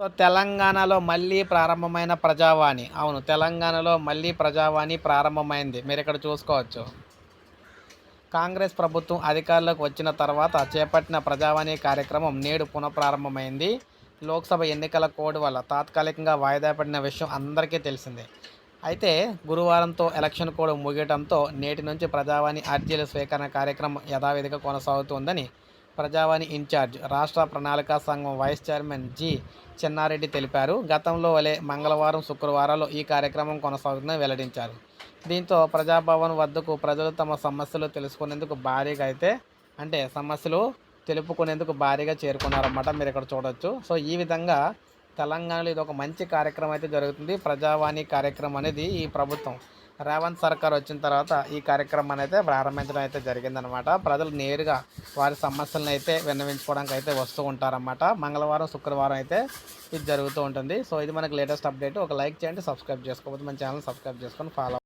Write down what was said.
So తెలంగాణలో మళ్ళీ ప్రారంభమైన ప్రజావాణి. అవును తెలంగాణలో మళ్ళీ ప్రజావాణి ప్రారంభమైంది. మీరు ఇక్కడ చూసుకోవచ్చు? కాంగ్రెస్ ప్రభుత్వం అధికారంలోకి వచ్చిన తర్వాత చేపట్టిన ప్రజావాణి కార్యక్రమం నేడు పునఃప్రారంభమైంది. లోక్సభ ఎన్నికల కోడ్ వల్ల తాత్కాలికంగా వాయిదా పడిన విషయం అందరికీ తెలిసిందే. అయితే గురువారంతో ఎలక్షన్ కోడ్ ముగియడంతో నేటి నుంచి ప్రజావాణి అర్జీల స్వీకరణ కార్యక్రమం యథావిధిగా కొనసాగుతుందని ప్రజావాణి ఇన్ఛార్జ్ రాష్ట్ర ప్రణాళిక సంఘం వైస్ చైర్మన్ జి. చెన్నారెడ్డి తెలిపారు. గతంలో వలె మంగళవారం శుక్రవారాలు ఈ కార్యక్రమం కొనసాగుతుందని వెల్లడించారు. దీంతో ప్రజాభవన్ వద్దకు ప్రజలు తమ సమస్యలు తెలుసుకునేందుకు భారీగా అయితే అంటే సమస్యలు తెలుపుకునేందుకు భారీగా చేరుకున్నారన్నమాట మీరు ఇక్కడ చూడొచ్చు. సో ఈ విధంగా తెలంగాణలో ఇది ఒక మంచి కార్యక్రమం అయితే జరుగుతుంది. ప్రజావాణి కార్యక్రమం అనేది ఈ ప్రభుత్వం రేవంత్ సర్కార్ వచ్చిన తర్వాత ఈ కార్యక్రమాన్ని అయితే ప్రారంభించడం అయితే జరిగిందనమాట ప్రజలు నేరుగా వారి సమస్యలను అయితే విన్నవించుకోవడానికి అయితే వస్తూ ఉంటారన్నమాట. మంగళవారం శుక్రవారం అయితే ఇది జరుగుతూ ఉంటుంది. సో ఇది మనకి లేటెస్ట్ అప్డేట్. ఒక లైక్ చేయండి సబ్స్క్రైబ్ చేసుకోకపోతే మన ఛానల్ సబ్స్క్రైబ్ చేసుకొని ఫాలో